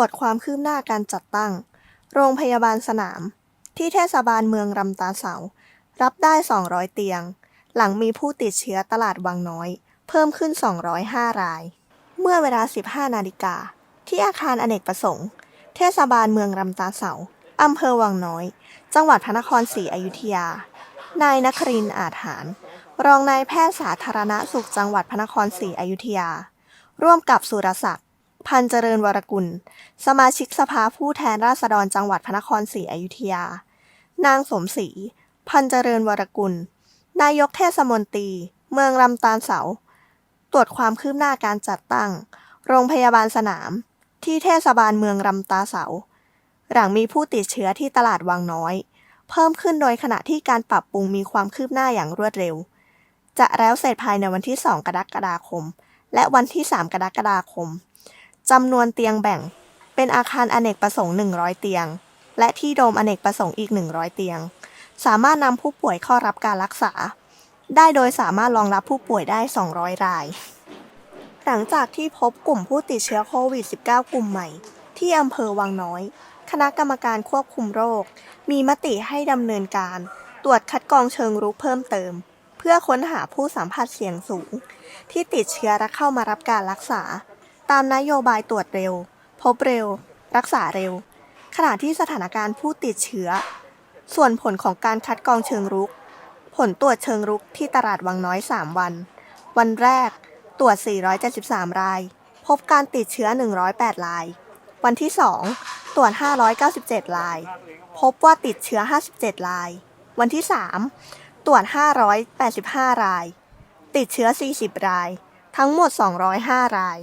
ตรวจความคืบหน้าการจัดตั้ง โรงพยาบาลสนาม ที่เทศบาลเมืองรำตาเสา รับได้ 200 เตียง หลังมีผู้ติดเชื้อตลาดวังน้อย เพิ่มขึ้น 205 ราย เมื่อเวลา 15 นาฬิกา ที่อาคารอเนกประสงค์ เทศบาลเมืองรำตาเสาอำเภอวังน้อย จังหวัดพระนครศรีอยุธยา นายนครินอาจหาร รองนายแพทย์สาธารณสุขจังหวัดพระนครศรีอยุธยา ร่วมกับสุรศักดิ์ พันเจริญวรกุล สมาชิกสภาผู้แทนราษฎรจังหวัดพระนครศรีอยุธยา นางสมศรี พันเจริญวรกุล นายกเทศมนตรี เมืองลำตาลเสา ตรวจความคืบหน้าการจัดตั้ง โรงพยาบาลสนาม ที่เทศบาลเมืองลำตาเสา หลังมีผู้ติดเชื้อที่ตลาดวังน้อย เพิ่มขึ้นโดยขณะที่การปรับปรุงมีความคืบหน้าอย่างรวดเร็ว จะแล้วเสร็จภายในวันที่ 2 กรกฎาคม และวันที่ 3 กรกฎาคม จำนวนเตียงแบ่ง เป็นอาคารอเนกประสงค์ 100 เตียง และที่โดมอเนกประสงค์อีก 100 เตียง สามารถนำผู้ป่วยเข้ารับการรักษา ได้โดยสามารถรองรับผู้ป่วยได้ 200 ราย หลังจากที่พบกลุ่มผู้ติดเชื้อโควิด -19 กลุ่มใหม่ ที่อำเภอวังน้อย คณะกรรมการควบคุมโรค มีมติให้ดำเนินการ ตรวจคัดกรองเชิงรุกเพิ่มเติม เพื่อค้นหาผู้สัมผัสเสี่ยงสูง ที่ติดเชื้อและเข้ามารับการรักษา ตามนโยบายตรวจเร็ว พบเร็ว รักษาเร็ว ขณะที่สถานการณ์ผู้ติดเชื้อ ส่วนผลของการคัดกรองเชิงรุก ผลตรวจเชิงรุกที่ตลาดวังน้อย 3 วัน วันแรกตรวจ 473 ราย พบการติดเชื้อ 108 ราย วันที่ 2 ตรวจ 597 ราย พบว่าติดเชื้อ 57 ราย วันที่ 3 ตรวจ 585 ราย ติดเชื้อ 40 ราย ทั้งหมด 205 ราย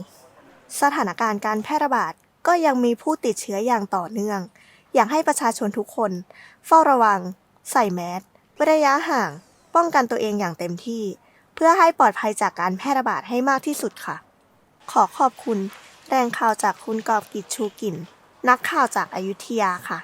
สถานการณ์การแพร่ระบาดก็ยังมีผู้ติดเชื้ออย่างต่อเนื่อง อยากให้ประชาชนทุกคน เฝ้าระวัง ใส่แมสเว้นระยะห่าง ป้องกันตัวเองอย่างเต็มที่ เพื่อให้ปลอดภัยจากการแพร่ระบาดให้มากที่สุดค่ะ ขอขอบคุณ แรงข่าวจากคุณกอบกิจชูกิน นักข่าวจากอายุทยาค่ะ